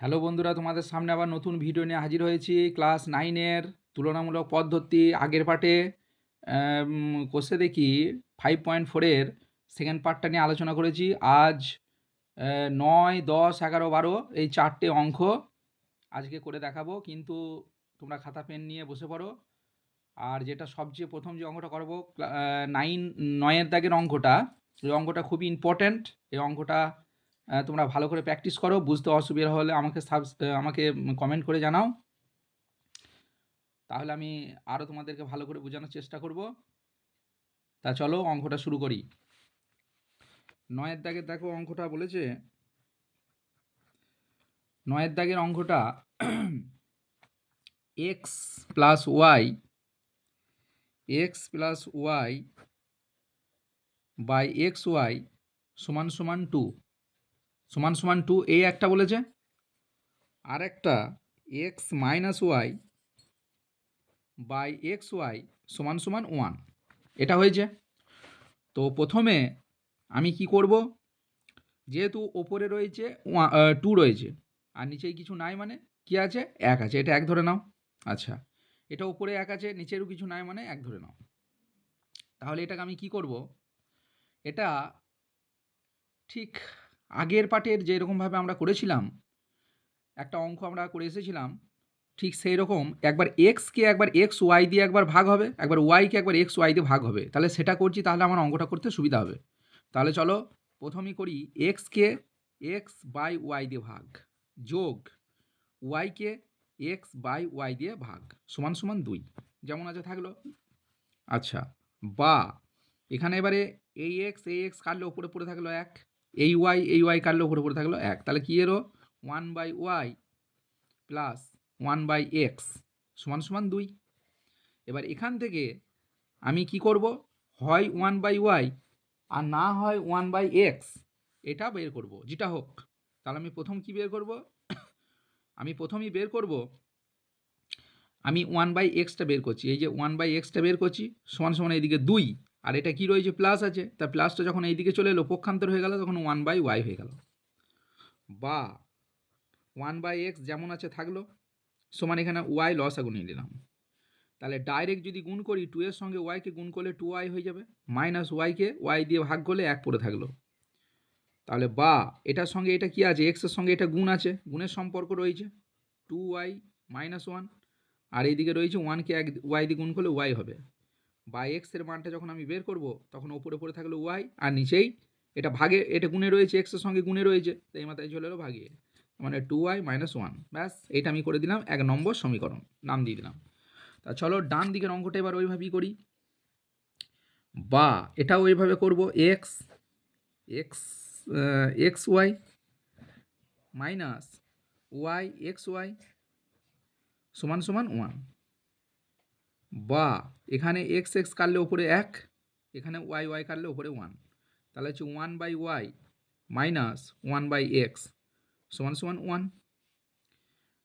Hello বন্ধুরা, তোমাদের সামনে আবার নতুন ভিডিও নিয়ে হাজির হয়েছি। ক্লাস নাইনের তুলনামূলক পদ্ধতি আগের পার্টে কোষে দেখি ফাইভ পয়েন্ট ফোরের সেকেন্ড পার্টটা নিয়ে আলোচনা করেছি। আজ নয়, দশ, এগারো, বারো এই চারটে অঙ্ক আজকে করে দেখাবো। কিন্তু তোমরা খাতা, পেন নিয়ে বসে পড়ো। আর যেটা সবচেয়ে প্রথম যে অঙ্কটা করব নাইন নয়ের দাগের অঙ্কটা, এই অঙ্কটা খুবই ইম্পর্ট্যান্ট এই অঙ্কটা তোমরা ভালো করে প্র্যাকটিস করো, বুঝতে অসুবিধা হলে আমাকে সাব আমাকে কমেন্ট করে জানাও। তাহলে আমি আরও তোমাদেরকে ভালো করে বোঝানোর চেষ্টা করব। তা চলো অঙ্কটা শুরু করি। নয়ের দাগের দেখো অঙ্কটা বলেছে, নয়ের দাগের অঙ্কটা x plus y x plus y by x y সমান সমান টু সমান সমান টু এই একটা বলেছে। আর একটা x minus y by x y সমান সমান ওয়ান এটা হয়েছে। তো প্রথমে আমি কি করব? যেহেতু ওপরে রয়েছে টু রয়েছে, আর নিচেই কিছু নাই মানে কি আছে? এক আছে। এটা এক ধরে নাও। আচ্ছা। এটা ওপরে এক আছে, নিচেরও কিছু নাই মানে এক ধরে নাও। তাহলে এটাকে আমি কি করব? এটা ঠিক আগের পাটের যেরকমভাবে আমরা করেছিলাম, একটা অঙ্ক আমরা করে এসেছিলাম, ঠিক সেই রকম একবার এক্সকে একবার এক্স ওয়াই দিয়ে একবার ভাগ হবে, একবার ওয়াইকে একবার এক্স ওয়াই দিয়ে ভাগ হবে। তাহলে সেটা করছি, তাহলে আমার অঙ্কটা করতে সুবিধা হবে। তাহলে চলো প্রথমেই করি এক্সকে এক্স বাই ওয়াই দিয়ে ভাগ যোগ ওয়াইকে এক্স বাই ওয়াই দিয়ে ভাগ সমান সমান দুই। যেমন আছে থাকল। আচ্ছা বা এখানে এবারে এই এক্স এই এক্স কাটলে ওপরে পড়ে থাকল এক? এই ওয়াই এই ওয়াই কাটলে ওপরে পড়ে থাকল এক। তাহলে কী এরও one by y plus one by x সমান সমান দুই। এবার এখান থেকে আমি কি করব? হয় ওয়ান বাই ওয়াই আর না হয় ওয়ান বাই এক্স এটা বের করব। যেটা হোক, তাহলে আমি প্রথম কি বের করব? আমি প্রথমেই বের করব, আমি ওয়ান বাই এক্সটা বের করছি। এই যে ওয়ান বাই এক্সটা বের করছি, সমান সমান এইদিকে দুই। আর এটা কি রয়েছে? প্লাস আছে। তা প্লাসটা যখন এইদিকে চলে এলো, পক্ষান্তর হয়ে গেল, তখন ওয়ান বাই ওয়াই হয়ে গেল। বা ওয়ান বাই এক্স যেমন আছে থাকল, সমান এখানে ওয়াই লস গুনিয়ে নিলাম তাহলে ডাইরেক্ট যদি গুণ করি টু এর সঙ্গে ওয়াইকে গুণ করলে টু ওয়াই হয়ে যাবে। মাইনাস ওয়াইকে ওয়াই দিয়ে ভাগ করলে এক পড়ে থাকল। তাহলে বা, এটার সঙ্গে এটা কি আছে? এক্সের সঙ্গে এটা গুণ আছে। গুণের সম্পর্ক রয়েছে টু ওয়াই মাইনাস ওয়ান আর এইদিকে রয়েছে ওয়ানকে এক ওয়াই দিয়ে গুণ করলে ওয়াই হবে। বা এক্সের মানটা যখন আমি বের করব, তখন ওপরে পড়ে থাকল ওয়াই আর নিচেই এটা ভাগে, এটা গুণে রয়েছে এক্সের সঙ্গে গুণে রয়েছে, তো এই মাথায় চলে এলো ভাগিয়ে মানে টু ওয়াই মাইনাস ওয়ান ব্যাস এটা আমি করে দিলাম, এক নম্বর সমীকরণ, নাম দিয়ে দিলাম। তা চলো ডান দিকের অঙ্কটা এবার ওইভাবেই করি। বা এটাও ওইভাবে করব x x x y minus y x y সমান সমান ওয়ান বা এখানে এক্স এক্স কাটলে ওপরে এক, এখানে ওয়াই ওয়াই কাটলে ওপরে ওয়ান তাহলে হচ্ছে one by y minus one by x সমান সমান ওয়ান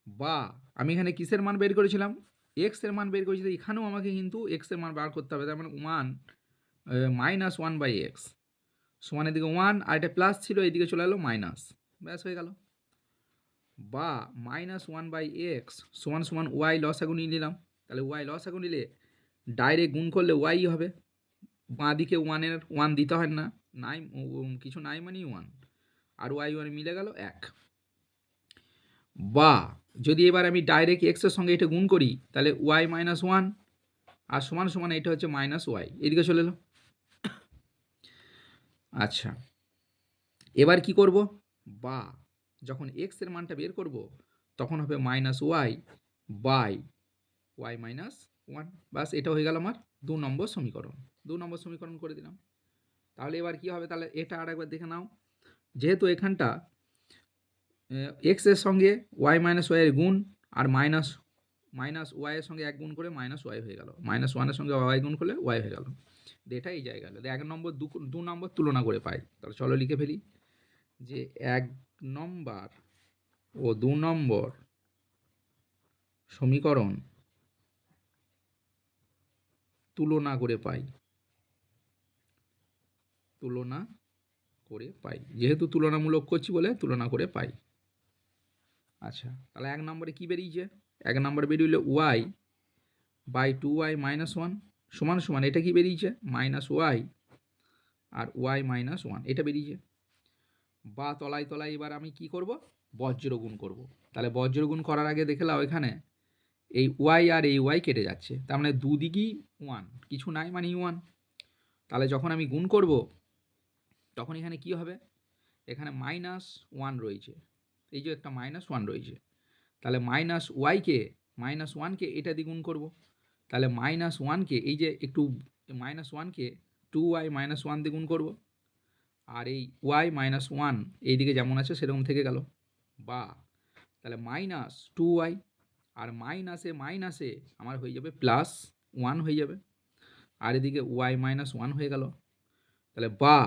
বা আমি এখানে কিসের মান বের করেছিলাম? এক্সের মান বের করেছি এখানেও আমাকে কিন্তু এক্সের মান বার করতে হবে, তার মানে one minus one by x সমানের এদিকে ওয়ান আর এটা প্লাস ছিল এইদিকে চলে এলো মাইনাস ব্যাস, হয়ে গেল। বা মাইনাস ওয়ান বাই এক্স সমান সমান ওয়াই লস আগুন নিয়ে নিলাম। তাহলে ওয়াই লস আগুন নিলে ডাইরেক্ট গুণ করলে ওয়াই হবে। বাঁ দিকে ওয়ানের ওয়ান দিতে হয় না। নাই কিছু নাই মানেই ওয়ান আর ওয়াই ওয়ান মিলে গেল এক। বা যদি এবার আমি ডাইরেক্ট এক্সের সঙ্গে এটা গুণ করি, তাহলে ওয়াই মাইনাস ওয়ান আর সমান সমান এটা হচ্ছে মাইনাস ওয়াই এদিকে চলে এলো। আচ্ছা এবার কি করব? বা যখন এক্সের মানটা বের করব, তখন হবে minus y by y minus one বাস এটা হয়ে গেল আমার দু নম্বর সমীকরণ। দু নম্বর সমীকরণ করে দিলাম। তাহলে এবার কি হবে? তাহলে এটা আর একবার দেখে নাও। যেহেতু এখানটা এক্সের সঙ্গে ওয়াই মাইনাস ওয়াইয়ের গুণ আর মাইনাস মাইনাস ওয়াইয়ের সঙ্গে এক গুণ করে মাইনাস ওয়াই হয়ে গেল। মাইনাস ওয়ানের সঙ্গে ওয়াই গুণ করলে ওয়াই হয়ে গেল। এটা এই জায়গা হলো এক নম্বর দু দু নম্বর তুলনা করে পাই। তাহলে চলো লিখে ফেলি যে এক নম্বর ও দু নম্বর সমীকরণ তুলনা করে পাই। তুলনা করে পাই। যেহেতু তুলনামূলক করছি বলে তুলনা করে পাই। আচ্ছা তাহলে এক নম্বরে কী বেরিয়েছে? এক নম্বরে বেরিয়ে y by two y minus one সমান সমান, এটা কি বেরিয়েছে? মাইনাস ওয়াই আর ওয়াই মাইনাস ওয়ান এটা বেরিয়েছে। বা তলায় তলায় এবার আমি কি করব? বজ্রগুণ করব। তাহলে বজ্রগুণ করার আগে দেখে নাও এখানে। এই ওয়াই আর এই ওয়াই কেটে যাচ্ছে। তার মানে দুদিকই ওয়ান কিছু নাই মানে ওয়ান তাহলে যখন আমি গুণ করব, তখন এখানে কি হবে? এখানে মাইনাস ওয়ান রয়েছে। এই যে একটা মাইনাস ওয়ান রয়েছে। তাহলে মাইনাস ওয়াইকে মাইনাস ওয়ানকে এটা দিয়ে গুণ করব। তাহলে মাইনাস ওয়ানকে এই যে একটু মাইনাস ওয়ানকে টু ওয়াই মাইনাস ওয়ান দিয়ে গুণ করব। আর এই ওয়াই মাইনাস ওয়ান এইদিকে যেমন আছে সেরকম থেকে গেল। বা, তাহলে মাইনাস টু ওয়াই আর মাইনাসে মাইনাসে আমার হয়ে যাবে প্লাস ওয়ান হয়ে যাবে। আর এদিকে ওয়াই মাইনাস ওয়ান হয়ে গেল। তাহলে বা,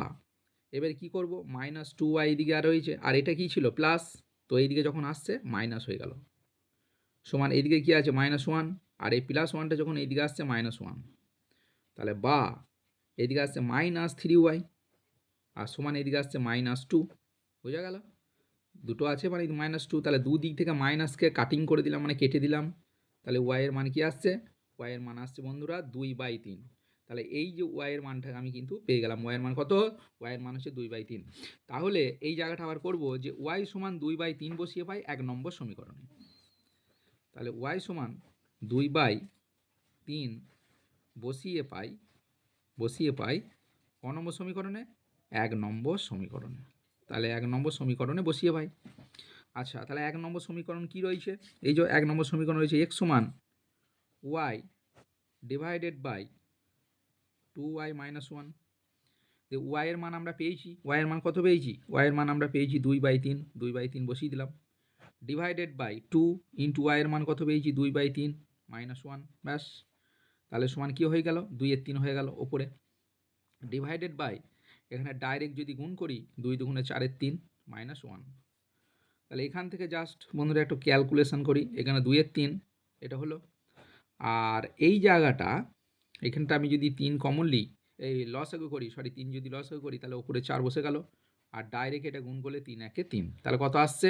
এবার কি করব? মাইনাস টু ওয়াই এদিকে আর রয়েছে আর এটা কি ছিল? প্লাস তো এইদিকে যখন আসছে মাইনাস হয়ে গেল। সমান এইদিকে কি আছে? মাইনাস ওয়ান আর এই প্লাস ওয়ানটা যখন এইদিকে আসছে মাইনাস ওয়ান তাহলে বা এদিকে আসছে মাইনাস থ্রি ওয়াই আর সমান এদিকে আসছে মাইনাস টু বোঝা গেল? দুটো আছে মানে মাইনাস টু তাহলে দুদিক থেকে মাইনাসকে কাটিং করে দিলাম মানে কেটে দিলাম। তাহলে ওয়াইয়ের মান কি আসছে? ওয়াইয়ের মান আসছে বন্ধুরা দুই বাই তিন। তাহলে এই যে ওয়াইয়ের মানটা আমি কিন্তু পেয়ে গেলাম। ওয়াইয়ের মান কত? ওয়াইয়ের মান হচ্ছে দুই বাই তিন। তাহলে এই জায়গাটা আবার করব যে ওয়াই সমান দুই বাই তিন বসিয়ে পাই এক নম্বর সমীকরণে। তাহলে ওয়াই সমান দুই বাই তিন বসিয়ে পাই বসিয়ে পাই ক নম্বর সমীকরণে? এক নম্বর সমীকরণে। তাহলে এক নম্বর সমীকরণে বসিয়ে ভাই। আচ্ছা তাহলে এক নম্বর সমীকরণ কি রয়েছে? এই যে এক নম্বর সমীকরণ রয়েছে এক্স সমান y divided by two y minus one ওয়াইয়ের মান আমরা পেয়েছি ওয়াইয়ের মান কত পেয়েছি? ওয়াইয়ের মান আমরা পেয়েছি দুই বাই তিন, দুই বাই তিন বসিয়ে দিলাম। ডিভাইডেড বাই টু ইন্টু ওয়াইয়ের মান কত পেয়েছি? দুই বাই তিন মাইনাস ওয়ান ব্যাস। তাহলে সমান কী হয়ে গেল? দুইয়ের তিন হয়ে গেল ওপরে। ডিভাইডেড বাই এখানে ডাইরেক্ট যদি গুণ করি দুই দুগুণে চারের তিন মাইনাস ওয়ান তাহলে এখান থেকে জাস্ট বন্ধুরা একটু ক্যালকুলেশন করি, এখানে দুইয়ের তিন, এটা হলো। আর এই জায়গাটা, এখানটা আমি যদি তিন কমনলি এই লস এগো করি সরি তিন যদি লস এগো করি, তাহলে ওপরে চার বসে গেল। আর ডাইরেক্ট এটা গুণ করলে তিন একে তিন। তাহলে কত আসছে?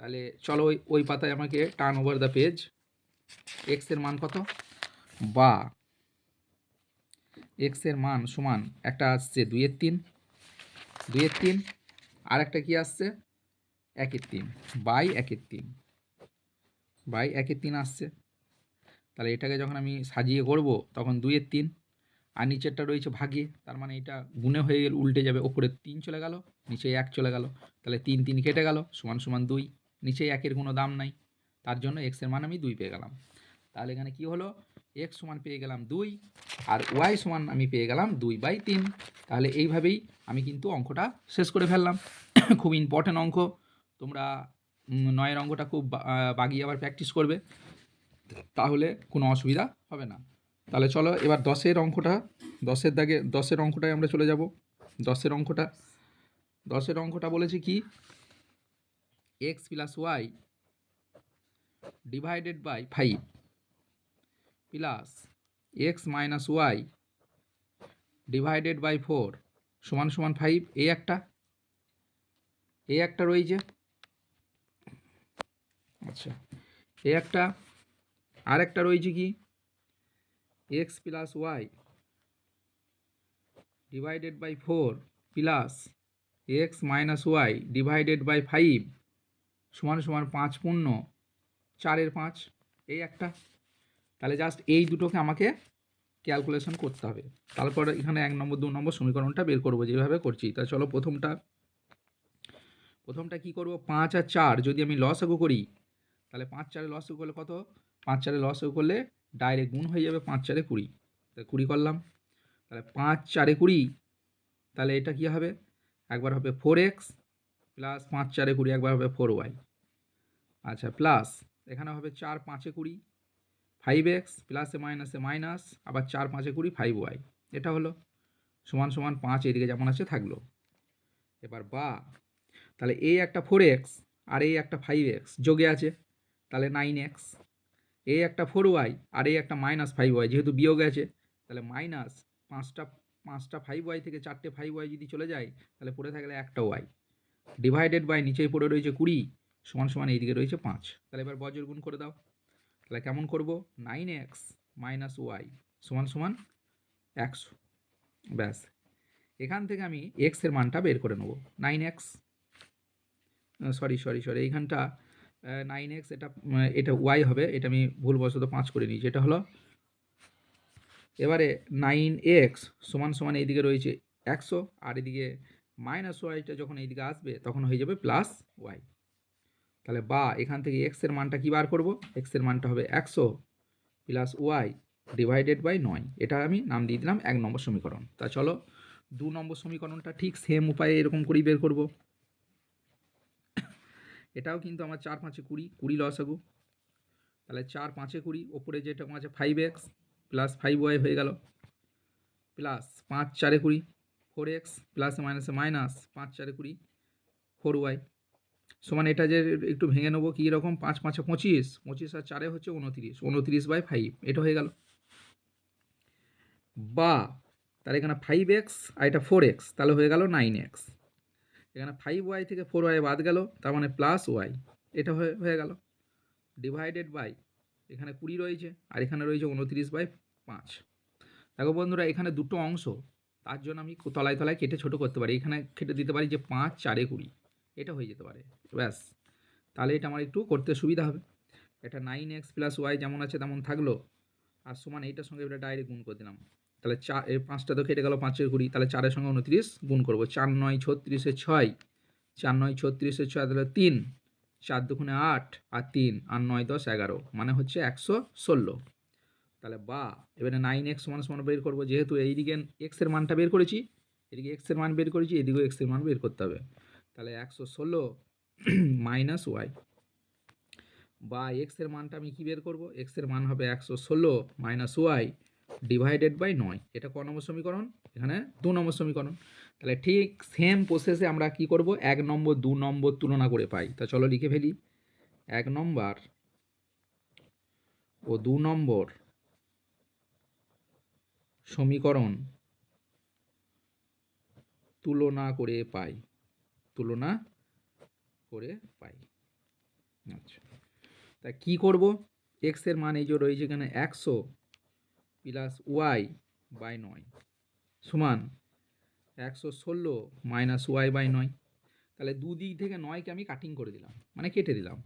তাহলে চলো ওই ওই পাতায় আমাকে টার্ন ওভার দ্য পেজ এক্সের মান কত? বা এক্সের মান সমান একটা আসছে দুইয়ের তিন দুইয়ের তিন আর একটা কি আসছে? একের তিন, বাই একের তিন, বাই একের তিন আসছে। তাহলে এটাকে যখন আমি সাজিয়ে করব, তখন দুইয়ের তিন, আর নিচেরটা রয়েছে ভাগে তার মানে এটা গুণে হয়ে গেলে, উল্টে যাবে ওপরে তিন চলে গেল নিচে এক চলে গেল, তাহলে তিন তিন কেটে গেল, সমান সমান দুই নিচে একের কোনো দাম নাই, তার জন্য এক্সের মান আমি দুই পেয়ে গেলাম। তাহলে এখানে কি হলো? এক্স সমান পেয়ে গেলাম দুই আর ওয়াই সমান আমি পেয়ে গেলাম দুই বাই তিন। তাহলে এইভাবেই আমি কিন্তু অঙ্কটা শেষ করে ফেললাম। খুব ইম্পর্ট্যান্ট অঙ্ক। তোমরা নয়ের অঙ্কটা খুব বাগিয়ে আবার প্র্যাকটিস করবে। তাহলে কোনো অসুবিধা হবে না। তাহলে চলো এবার দশের অঙ্কটা, দশের দাগে, দশের অঙ্কটায় আমরা চলে যাব। দশের অঙ্কটা দশের অঙ্কটা বলেছে কি? X plus y divided by five plus x minus y divided by four সমান সমান ফাইভ এই একটা এই একটা রয়েছে। আচ্ছা এই একটা, আর একটা রয়েছে কি? X plus y divided by four plus x minus y divided by five সমান সমান পাঁচ পূর্ণ চারের পাঁচ এই একটা। তাহলে জাস্ট এই দুটোকে আমাকে ক্যালকুলেশন করতে হবে। তারপর এখানে এক নম্বর, দু নম্বর সমীকরণটা বের করব যেভাবে করছি। তা চলো প্রথমটা প্রথমটা কি করব? পাঁচ আর চার যদি আমি লস করি, তাহলে পাঁচ চারে লস করলে কত? পাঁচ চারে লস করলে ডাইরেক্ট গুণ হয়ে যাবে পাঁচ চারে কুড়ি। তাহলে কুড়ি করলাম। তাহলে পাঁচ চারে কুড়ি, তাহলে এটা কী হবে? একবার হবে ফোর এক্স প্লাস পাঁচ চারে কুড়ি, একবার হবে ফোর ওয়াই আচ্ছা প্লাস এখানে হবে চার, পাঁচে কুড়ি। ফাইভ এক্স প্লাসে মাইনাসে মাইনাস আবার চার পাঁচে কুড়ি ফাইভ ওয়াই এটা হলো সমান সমান পাঁচ এদিকে যেমন আছে থাকল। এবার বা, তাহলে এই একটা ফোর এক্স আর এই একটা ফাইভ এক্স যোগে আছে, তাহলে নাইন এক্স এই একটা ফোর ওয়াই আর এই একটা মাইনাস ফাইভ ওয়াই যেহেতু বিয়োগ আছে, তাহলে মাইনাস পাঁচটা পাঁচটা ফাইভ ওয়াই থেকে চারটে ফাইভ ওয়াই যদি চলে যায়, তাহলে পড়ে থাকলে একটা ওয়াই ডিভাইডেড বাই নিচেই পড়ে রয়েছে কুড়ি, সমান সমান এইদিকে রয়েছে পাঁচ। তাহলে এবার বজ্র গুণ করে দাও। তাহলে কেমন করব? নাইন এক্স মাইনাস ওয়াই সমান সমান একশো ব্যাস। এখান থেকে আমি এক্সের মানটা বের করে নেব। Nine x sorry sorry sorry এইখানটা নাইন এক্স এটা এটা ওয়াই হবে, এটা আমি ভুলবশত পাঁচ করে নিয়েছি। এটা হলো, এবারে নাইন এক্স সমান সমান এইদিকে রয়েছে একশো, আর এদিকে মাইনাস ওয়াইটা যখন এইদিকে আসবে, তখন হয়ে যাবে প্লাস ওয়াই তাহলে বা এখান থেকে এক্সের মানটা কী বার করব? এক্সের মানটা হবে একশো প্লাস ওয়াই ডিভাইডেড বাই নয়। এটা আমি নাম দিয়ে দিলাম এক নম্বর সমীকরণ। তা চলো, দু নম্বর সমীকরণটা ঠিক সেম উপায়ে এরকম করেই বের করব। এটাও কিন্তু আমার চার পাঁচে কুড়ি কুড়ি লস লসাগু তাহলে চার পাঁচে কুড়ি, ওপরে যেটা আছে five x plus five y হয়ে গেল। প্লাস পাঁচ চারে কুড়ি ফোর এক্স প্লাস মাইনাসে মাইনাস পাঁচ চারে কুড়ি ফোর ওয়াই সমান এটা যে একটু ভেঙে নেব কী রকম? পাঁচ, পাঁচে, পঁচিশ। পঁচিশ আর চারে হচ্ছে উনতিরিশ উনতিরিশ বাই ফাইভ এটা হয়ে গেল। বা, তাহলে এখানে ফাইভ এক্স আর এটা ফোর এক্স তাহলে হয়ে গেল নাইন এক্স এখানে ফাইভ ওয়াই থেকে ফোর ওয়াই বাদ গেল, তার মানে প্লাস ওয়াই এটা হয়ে হয়ে গেল। ডিভাইডেড বাই এখানে কুড়ি রয়েছে আর এখানে রয়েছে উনত্রিশ বাই পাঁচ। দেখো বন্ধুরা, এখানে দুটো অংশ। তার জন্য আমি তলায় তলায় কেটে ছোটো করতে পারি। এখানে কেটে দিতে পারি যে পাঁচ, চারে কুড়ি। এটা হয়ে যেতে পারে। ব্যাস। তাহলে এটা আমার একটু করতে সুবিধা হবে। এটা নাইন এক্স প্লাস ওয়াই যেমন আছে তেমন থাকল। আর সমান এইটার সঙ্গে এটা ডাইরেক্ট গুণ করে দিলাম। তাহলে চার পাঁচটা তো কেটে গেল পাঁচের কুড়ি। তাহলে চারের সঙ্গে উনত্রিশ গুণ করব। চার নয় ছত্রিশে ছয়। চার নয় ছত্রিশে ছয়, তাহলে তিন। চার দুগুণে আট আর তিন। আর নয় দশ এগারো। মানে হচ্ছে একশো ষোলো। তাহলে বা, এবারে নাইন এক্স সমান সমান বের করব। যেহেতু এইদিকে এক্সের মানটা বের করেছি, এদিকে এক্সের মান বের করেছি, এদিকেও এক্সের মান বের করতে হবে। তাহলে একশো ষোলো মাইনাস ওয়াই বা এক্সের মানটা আমি কী বের করব? এক্সের মান হবে একশো ষোলো মাইনাস ওয়াই ডিভাইডেড বাই নয়। এটা ক নম্বর সমীকরণ? এখানে দু নম্বর সমীকরণ। তাহলে ঠিক সেম প্রসেসে আমরা কি করব? এক নম্বর, দু নম্বর তুলনা করে পাই। তা চলো লিখে ফেলি। এক নম্বর ও দু নম্বর সমীকরণ তুলনা করে পাই। তুলনা করে পাই। আচ্ছা। তা কী করব? এক্সের মান এই যে রয়েছে এখানে একশো প্লাস ওয়াই বাই নয় সমান একশো ষোলো মাইনাস ওয়াই বাই নয়। তাহলে দুদিক থেকে নয়কে আমি কাটিং করে দিলাম মানে কেটে দিলাম।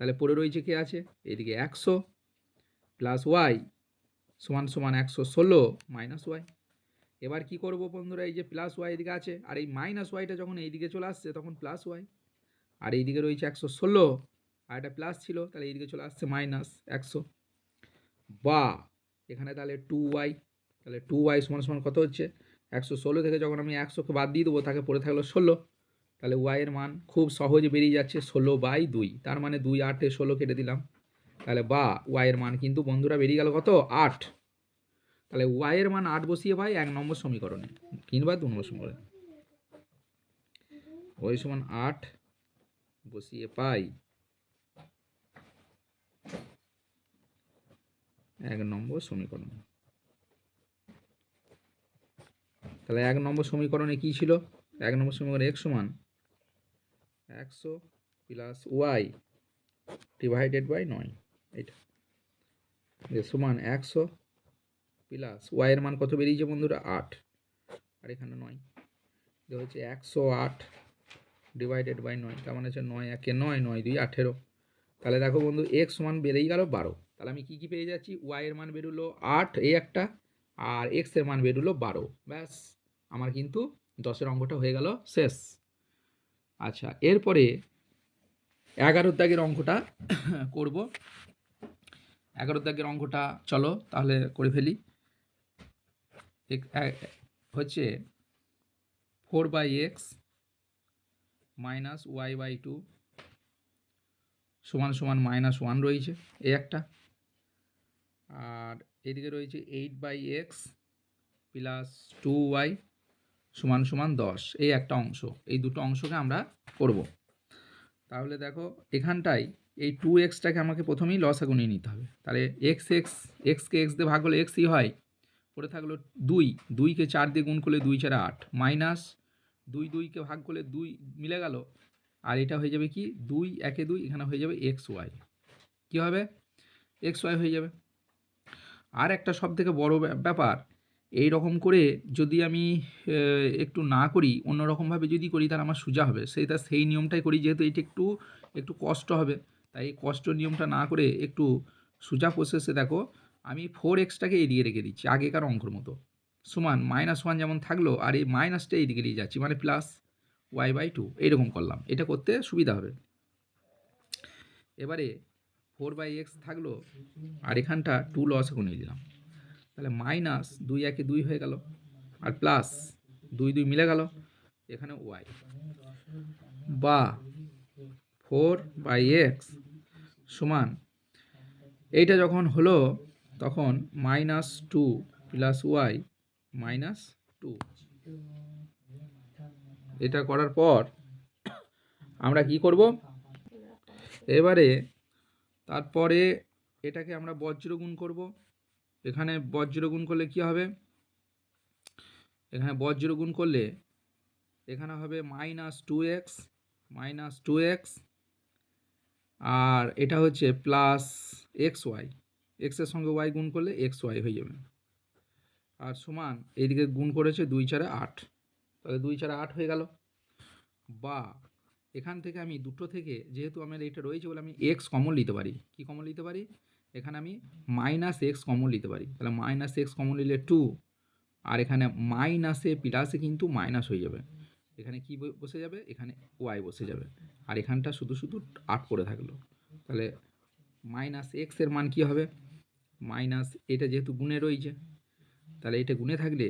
তাহলে পড়ে রয়েছে কে আছে? এদিকে একশো প্লাস ওয়াই সমান সমান একশো ষোলো মাইনাস ওয়াই এবার কি করব বন্ধুরা? এই যে প্লাস ওয়াই এদিকে আছে, আর এই মাইনাস ওয়াইটা যখন এইদিকে চলে আসছে, তখন প্লাস ওয়াই আর এইদিকে রয়েছে একশো ষোলো, আর এটা প্লাস ছিল, তাহলে এইদিকে চলে আসছে মাইনাস একশো। বা, এখানে তাহলে টু ওয়াই তাহলে টু ওয়াই সমান সমান কত হচ্ছে? একশো ষোলো থেকে যখন আমি একশোকে বাদ দিয়ে দেবো, তাকে পড়ে থাকল ষোলো। তাহলে ওয়াইয়ের মান খুব সহজে বেরিয়ে যাচ্ছে ষোলো বাই দুই। তার মানে দুই আটে ষোলো কেটে দিলাম। তাহলে বা ওয়াইয়ের মান কিন্তু বন্ধুরা বেরিয়ে গেল কত? আট। তাহলে ওয়াইয়ের মান আট বসিয়ে পাই, এক নম্বর সমীকরণে। কিংবা দু নম্বর সমীকরণে। ওই সমান আট বসিয়ে পাই, এক নম্বর সমীকরণ। তাহলে এক নম্বর সমীকরণে কী ছিল? এক নম্বর সমীকরণে এক সমান একশো প্লাস ওয়াই ডিভাইডেড বাই নয়, এইটা। সমান একশো প্লাস ওয়াইয়ের মান কত বেরিয়েছে বন্ধুরা? আট। আর এখানে নয়। যে হচ্ছে একশো আট ডিভাইডেড বাই নয়। তার মানে হচ্ছে নয় একে নয় নয় দুই আঠেরো। তাহলে দেখো বন্ধু এক্স মান বেড়েই গেল বারো। তাহলে আমি কী কী পেয়ে যাচ্ছি? ওয়াইয়ের মান বেরোলো আট এই একটা, আর এক্সের মান বেরোলো বারো। ব্যাস, আমার কিন্তু দশের অঙ্কটা হয়ে গেল শেষ। আচ্ছা এরপরে এগারোর দাগের অঙ্কটা করব। এগারোর দাগের অঙ্কটা চলো তাহলে করে ফেলি। হচ্ছে four by x minus y by two সমান সমান মাইনাস ওয়ান রয়েছে এই একটা। আর এদিকে রয়েছে eight by x plus two y সমান সমান দশ, এই একটা অংশ, এই দুটো অংশকে আমরা করব। তাহলে দেখো এখানটায় এই টু এক্সটাকে আমাকে প্রথমেই লসা গুনিয়ে নিতে হবে। তাহলে এক্স এক্স এক্সকে এক্স দিয়ে ভাগ হলে এক্সই হয়। পড়ে থাকল দুই। দুইকে চার দিয়ে গুণ করলে দুই চার আট। মাইনাস দুই দুইকে ভাগ করলে দুই মিলে গেল। আর এটা হয়ে যাবে কি? দুই একে দুই এখানে হয়ে যাবে এক্স ওয়াই। কী হবে? এক্স ওয়াই হয়ে যাবে। আর একটা সব থেকে বড় ব্যাপার, এই রকম করে যদি আমি একটু না করি, অন্যরকমভাবে যদি করি, তাহলে আমার সোজা হবে। সেইটা সেই নিয়মটাই করি, যেহেতু এটা একটু একটু কষ্ট হবে। তাই এই কষ্ট নিয়মটা না করে একটু সোজা প্রসেসে দেখো আমি ফোর এক্সটাকে এড়িয়ে রেখে দিচ্ছি, আগেকার অঙ্কর মতো। সমান মাইনাস ওয়ান যেমন থাকল, আর এই মাইনাসটা এইদিকে নিয়ে যাচ্ছি মানে প্লাস ওয়াই বাই টু এইরকম করলাম। এটা করতে সুবিধা হবে। এবারে ফোর বাই এক্স থাকল, আর এখানটা টু লস নিয়ে দিলাম। তাহলে মাইনাস দুই একে দুই হয়ে গেল, আর প্লাস দুই দুই মিলে গেল, এখানে ওয়াই বা ফোর বাই এক্স সমান, এইটা যখন হলো তখন minus two plus y minus two এটা করার পর আমরা কি করব? এবারে তারপরে এটাকে আমরা বজ্র গুণ করব। এখানে বজ্র গুণ করলে কি হবে? এখানে বজ্র গুণ করলে এখানে হবে minus two x minus two x আর এটা হচ্ছে প্লাস এক্স ওয়াই এক্সের সঙ্গে ওয়াই গুণ করলে এক্স ওয়াই হয়ে যাবে। আর সমান, এইদিকে গুণ করেছে দুই চারে আট। তাহলে দুই চারে আট হয়ে গেল। বা, এখান থেকে আমি দুটো থেকে, যেহেতু আমার এটা রয়েছে বলে আমি এক্স কমন নিতে পারি। কি কমন নিতে পারি? এখানে আমি মাইনাস এক্স কমন নিতে পারি। তাহলে মাইনাস এক্স কমন নিলে টু আর এখানে মাইনাসে প্লাসে কিন্তু মাইনাস হয়ে যাবে। এখানে কি বসে যাবে? এখানে ওয়াই বসে যাবে। আর এখানটা শুধু শুধু আট করে থাকল। তাহলে মাইনাস এক্সের মান কি হবে? মাইনাস এটা যেহেতু গুণে রয়েছে, তাহলে এটা গুণে থাকলে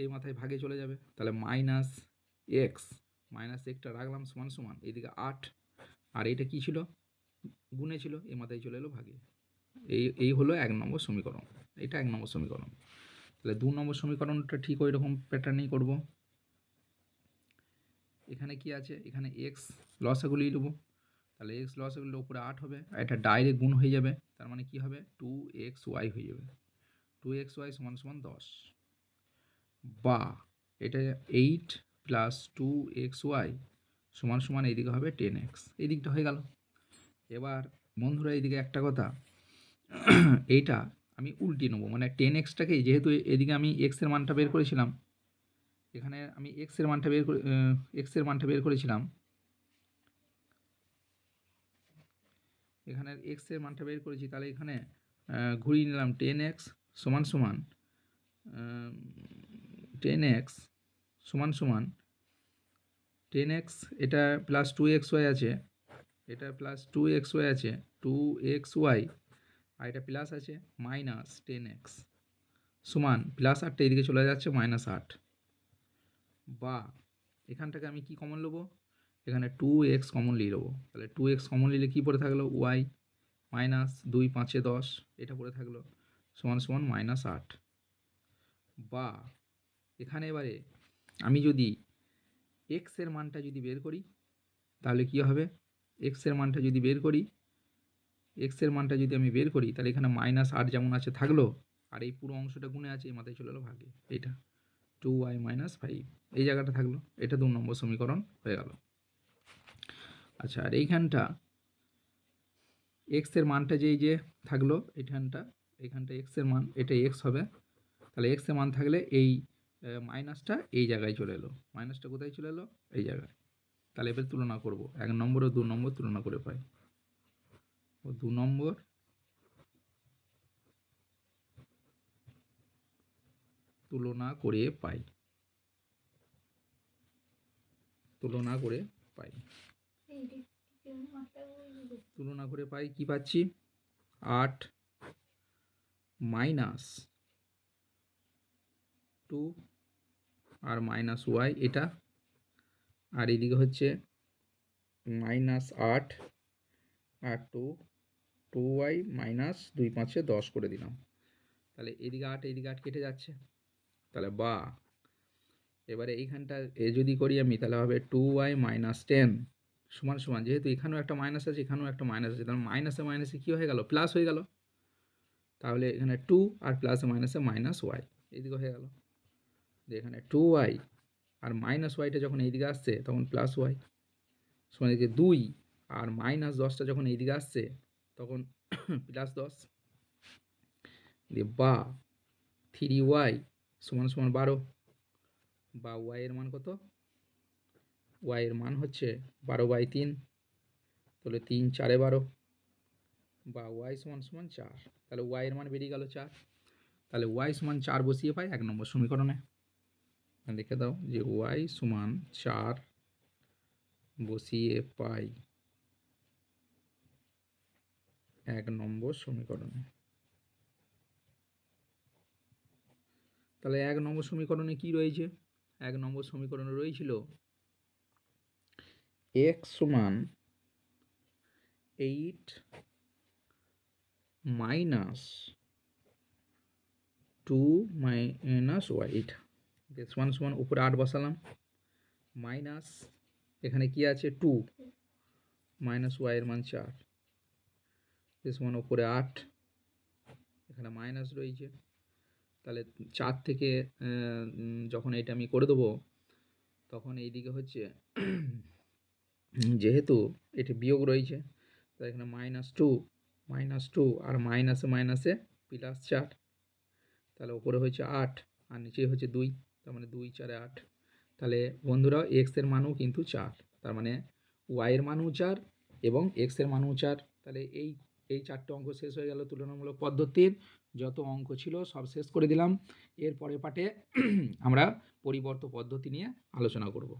এই মাথায় ভাগে চলে যাবে। তাহলে মাইনাস এক্স মাইনাস একটা রাখলাম সমান সমান, এদিকে আট, আর এটা কি ছিল? গুণে ছিল এই মাথায় চলে এলো ভাগে। এই এই হলো এক নম্বর সমীকরণ, এটা এক নম্বর সমীকরণ। তাহলে দু নম্বর সমীকরণটা ঠিক ওই রকম প্যাটার্নেই করব। এখানে কি আছে? এখানে এক্স লসাগুলি নেব তাহলে এক্স লসাগুলির উপরে আট হবে, আর এটা ডাইরেক্ট গুণ হয়ে যাবে, তার মানে কি হবে? টু এক্স ওয়াই হয়ে যাবে। টু এক্স ওয়াই সমান সমান দশ। বা এটা eight plus two x y সমান সমান এইদিকে হবে টেন এক্স এই দিকটা হয়ে গেল। এবার বন্ধুরা, এইদিকে একটা কথা। এইটা আমি উল্টিয়ে নেব। মানে টেন এক্সটাকেই যেহেতু এদিকে আমি এক্সের মানটা বের করেছিলাম, এখানে আমি এক্সের মানটা বের করে এক্সের মানটা বের করেছিলাম এখানে এক্সের মানটা বের করেছি, তাহলে এখানে ঘুরিয়ে নিলাম টেন এক্স সমান সমান টেন এক্স সমান সমান টেন এক্স এটা প্লাস টু এক্স ওয়াই আছে, এটা প্লাস টু এক্স ওয়াই আছে টু এক্স ওয়াই আর এটা প্লাস আছে মাইনাস টেন এক্স সমান প্লাস আটটা এদিকে চলে যাচ্ছে মাইনাস আট। বা, এখানটাকে আমি কি কমন নেব এখানে টু এক্স কমন নিয়ে নেব তাহলে টু এক্স কমন নিলে কী পড়ে থাকল? ওয়াই মাইনাস দুই পাঁচে দশ, এটা পড়ে থাকল সমান সমান মাইনাস আট। বা এখানে এবারে আমি যদি এক্সের মানটা যদি বের করি, তাহলে কী হবে? এক্সের মানটা যদি বের করি এক্সের মানটা যদি আমি বের করি, তাহলে এখানে মাইনাস আট যেমন আছে থাকল, আর এই পুরো অংশটা গুণে আছে, এই মাথায় চলে এলো ভাগে। এইটা। টু ওয়াই মাইনাস ফাইভ এই জায়গাটা থাকল। এটা দু নম্বর সমীকরণ হয়ে গেল। আচ্ছা আর এইখানটা এক্সের মানটা যেই যে থাকল, এইখানটা এইখানটা এক্সের মান এটা এক্স হবে। তাহলে এক্সের মান থাকলে এই মাইনাসটা এই জায়গায় চলে এলো। মাইনাসটা কোথায় চলে এলো? এই জায়গায়। তাহলে এবার তুলনা করব। এক নম্বর ও দু নম্বর তুলনা করে পাই। ও দু নম্বর, তুলনা করে পাই। তুলনা করে পাই। তুলনা করে পাই, কি পাচ্ছি? আট মাইনাস টু আর মাইনাস ওয়াই, এটা। আর এদিকে হচ্ছে মাইনাস আট আর টু টু ওয়াই মাইনাস দুই পাঁচে দশ করে দিলাম। তাহলে এদিকে আট এদিকে আট কেটে যাচ্ছে। তাহলে বা, এবারে এইখানটা এ যদি করি আমি, তাহলে হবে টু ওয়াই মাইনাস টেন। সমান সমান, যেহেতু এখানেও একটা মাইনাস আছে, এখানেও একটা মাইনাস আছে, তাহলে মাইনাসে মাইনাসে কী হয়ে গেল? প্লাস হয়ে গেল। তাহলে এখানে টু আর প্লাসে মাইনাসে মাইনাস ওয়াই এইদিকে হয়ে গেল। এখানে টু ওয়াই আর মাইনাস ওয়াইটা যখন এইদিকে আসছে, তখন প্লাস ওয়াই সমান এদিকে দুই আর মাইনাস দশটা যখন এইদিকে আসছে, তখন প্লাস দশ। দিয়ে বা থ্রি ওয়াই সমান সমান বারো। বা ওয়াইয়ের মান কত? ওয়াইয়ের মান হচ্ছে বারো বাই তিন, তাহলে তিন চারে বারো, বা ওয়াই সমান সমান চার, তাহলে ওয়াইয়ের মান বেরিয়ে গেল চার, তাহলে ওয়াই সমান চার বসিয়ে পাই এক নম্বর সমীকরণে। লিখে দাও যে ওয়াই সমান চার বসিয়ে পাই এক নম্বর সমীকরণে। তাহলে এক নম্বর সমীকরণে কি রয়েছে? এক নম্বর সমীকরণে রয়েছিল এক্স সমান eight minus two minus y সমান সমান উপরে আট বসালাম। মাইনাস এখানে কি আছে? টু মাইনাস ওয়াইয়ের মান চার। সমান উপরে আট। এখানে মাইনাস রয়েছে। তাহলে চার থেকে যখন এটা আমি করে দেবো, তখন এইদিকে হচ্ছে যেহেতু এটি বিয়োগ রয়েছে, তাই এখানে মাইনাস টু মাইনাস টু আর মাইনাসে মাইনাসে প্লাস চার। তাহলে ওপরে হচ্ছে আট, আর নিচে হচ্ছে দুই, তার মানে দুই চারে আট। তাহলে বন্ধুরা এক্সের মানও কিন্তু চার, তার মানে ওয়াইয়ের মানও চার এবং এক্সের মানও চার। তাহলে এই এই চারটে অঙ্ক শেষ হয়ে গেল তুলনামূলক পদ্ধতির। যত অঙ্ক ছিল সব শেষ করে দিলাম। এর পরের পাঠে আমরা পরিবর্ত পদ্ধতি নিয়ে আলোচনা করব।